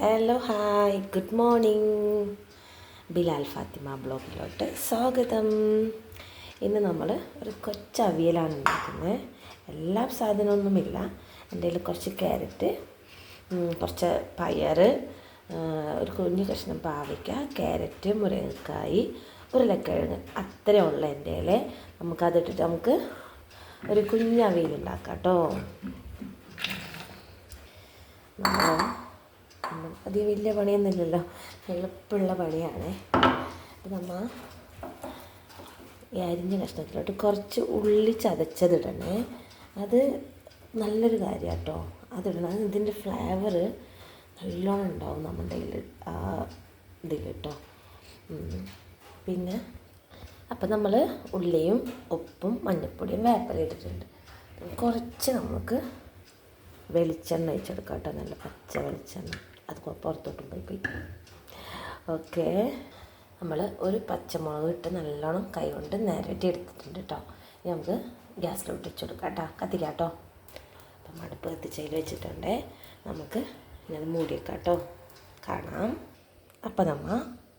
Hello hi good morning Bilal Fathima ബ്ലോഗിലോട്ട് സ്വാഗതം. ഇന്ന് നമ്മൾ ഒരു കൊച്ചവിയലാണ് ഉണ്ടാക്കുന്നത്. എല്ലാ സാധനമൊന്നുമില്ല. എന്റെ കയ്യിൽ കുറച്ച് ക്യാരറ്റ് കുറച്ച് പയർ ഒരു കുഞ്ഞു കഷ്ണം പാവയ്ക്ക ക്യാരറ്റ് മുരങ്ങക്കായി ഉരുളക്കിഴങ്ങ്. അത്രയേ ഉള്ളൂ എന്റെ കയ്യിൽ. നമുക്കതിട്ടിട്ട് നമുക്ക് ഒരു കുഞ്ഞവിയൽ ഉണ്ടാക്കാം കേട്ടോ. അധികം വലിയ പണിയൊന്നുമില്ലല്ലോ. എളുപ്പമുള്ള പണിയാണ്. അപ്പം നമ്മൾ ഈ അരിഞ്ഞ കഷ്ണത്തിലോട്ട് കുറച്ച് ഉള്ളി ചതച്ചതിടണേ. അത് നല്ലൊരു കാര്യം കേട്ടോ അതിടണം. അത് ഇതിന്റെ ഫ്ലേവർ നല്ലോണം ഉണ്ടാവും നമ്മുടെ ആ ഇതിൽ കേട്ടോ പിന്നെ അപ്പം നമ്മൾ ഉള്ളിയും ഉപ്പും മഞ്ഞൾപ്പൊടിയും വേപ്പല ഇട്ടിട്ടുണ്ട്. കുറച്ച് നമുക്ക് വെളിച്ചെണ്ണ ഒഴിച്ചെടുക്കാം കേട്ടോ നല്ല പച്ച വെളിച്ചെണ്ണ. അത് പുറത്തോട്ടും പോയി പോയി ഓക്കെ. നമ്മൾ ഒരു പച്ചമുളക് ഇട്ട് നല്ലോണം കൈ കൊണ്ട് നിരട്ടി എടുത്തിട്ടുണ്ട് കേട്ടോ ഇനി നമുക്ക് ഗ്യാസിലോട്ട് വെച്ച് കൊടുക്കാം കേട്ടോ കത്തിക്കാം കേട്ടോ അപ്പം അടുപ്പ് കത്തിച്ചതിൽ വെച്ചിട്ടുണ്ടേ. നമുക്ക് ഇനി മൂടി വെക്കാം കേട്ടോ കാണാം. അപ്പം നമ്മൾ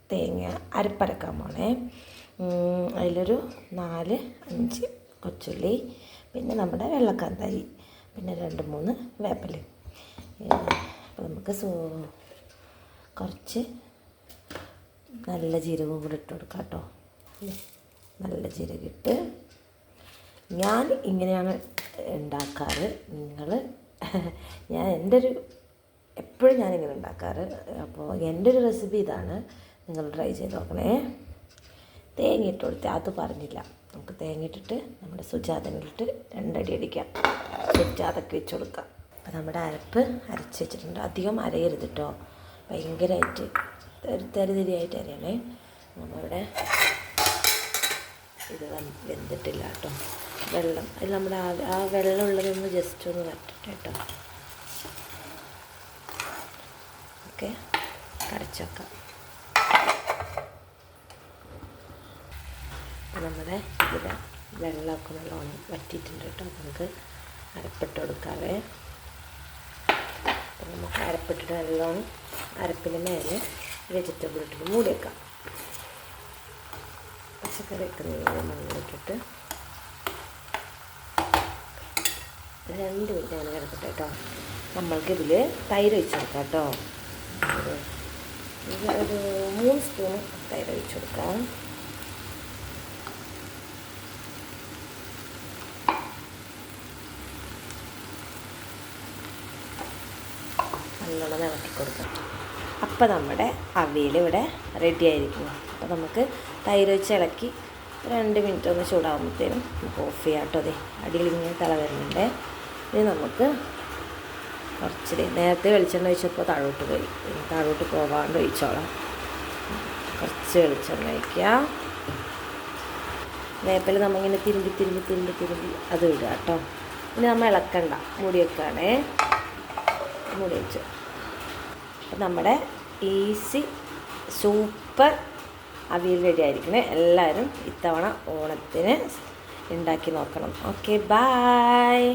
തേങ്ങ അരപ്പരക്കാൻ പോണേ അതിലൊരു നാല് അഞ്ച് കൊച്ചുള്ളി പിന്നെ നമ്മുടെ വെള്ളക്കാന്താരി പിന്നെ രണ്ട് മൂന്ന് വേപ്പിലയും അപ്പോൾ നമുക്ക് സോ കുറച്ച് നല്ല ജീരകവും കൂടി ഇട്ട് കൊടുക്കാം കേട്ടോ. നല്ല ജീരകിട്ട് ഞാൻ ഇങ്ങനെയാണ് ഉണ്ടാക്കാറ്. നിങ്ങൾ ഞാൻ എന്റെ ഒരു എപ്പോഴും ഞാനിങ്ങനെ ഉണ്ടാക്കാറ്. അപ്പോൾ എന്റെ ഒരു റെസിപ്പി ഇതാണ്. നിങ്ങൾ ട്രൈ ചെയ്ത് നോക്കണേ. തേങ്ങ ഇട്ട് കൊടുത്ത് അത് പറഞ്ഞില്ല. നമുക്ക് തേങ്ങ ഇട്ടിട്ട് നമ്മുടെ സുജാതനിലിട്ട് രണ്ടടി അടിക്കാം. സുജാതൊക്കെ വെച്ച് കൊടുക്കാം. നമ്മുടെ അരപ്പ് അരച്ച് വെച്ചിട്ടുണ്ട്. അധികം അരയരുത് കേട്ടോ ഭയങ്കരമായിട്ട് തരി തരിതരിയായിട്ട് അരയണേ. നമ്മളിവിടെ ഇത് വെന്തിട്ടില്ല കേട്ടോ വെള്ളം അതിൽ നമ്മുടെ ആ വെള്ളം ഉള്ളതൊന്ന് ജസ്റ്റ് ഒന്ന് വരട്ടെ കേട്ടോ ഓക്കെ. കടച്ചേക്കാം നമ്മുടെ ഇതിൽ വെള്ളമൊക്കെ നല്ലോണം വറ്റിയിട്ടുണ്ട് കേട്ടോ നമുക്ക് അരപ്പിട്ട് കൊടുക്കാവേ. അപ്പം നമുക്ക് അരപ്പിട്ടിട്ട് നല്ലോണം അരപ്പിന് മേലെ വെജിറ്റബിൾ ഇട്ടിട്ട് മൂടി വെക്കാം. പച്ചക്കറി ഒക്കെ മണ്ണിലിട്ടിട്ട് രണ്ട് മിനിറ്റ് അങ്ങനെ കിടക്കട്ടെ കേട്ടോ നമ്മൾക്കിതിൽ തൈര് ഒഴിച്ച് കൊടുക്കാം കേട്ടോ ഒരു മൂന്ന് സ്പൂൺ തൈര് ഒഴിച്ച് കൊടുക്കാം. നല്ലോണം ഇളക്കി കൊടുക്കുക അപ്പോൾ നമ്മുടെ അവിയൽ ഇവിടെ റെഡി ആയിരിക്കും അപ്പോൾ നമുക്ക് തൈര് വെച്ച് ഇളക്കി രണ്ട് മിനിറ്റ് ഒന്ന് ചൂടാകുമ്പോഴത്തേനും നമുക്ക് ഓഫ് ചെയ്യാം കേട്ടോ അതെ അടിയിൽ ഇങ്ങനെ തല വരുന്നുണ്ട്. ഇനി നമുക്ക് കുറച്ച് നേരത്തെ വെളിച്ചെണ്ണ ഒഴിച്ചപ്പോൾ താഴോട്ട് പോയി. താഴോട്ട് പോകാണ്ട് ഒഴിച്ചോളാം. കുറച്ച് വെളിച്ചെണ്ണ ഒഴിക്കുക വേപ്പിൽ നമ്മളിങ്ങനെ തിരുമ്പി തിരുമ്പി തിരുമ്പി തിരുമ്പി അത് ഇടുക കേട്ടോ ഇനി നമ്മൾ ഇളക്കണ്ട. മുടി വെക്കുകയാണേ മുടി വെച്ചു അപ്പം നമ്മുടെ ഈസി സൂപ്പർ അവിയൽ റെഡി ആയിരിക്കണേ എല്ലാവരും ഇത്തവണ ഓണത്തിന് ഉണ്ടാക്കി നോക്കണം. Okay bye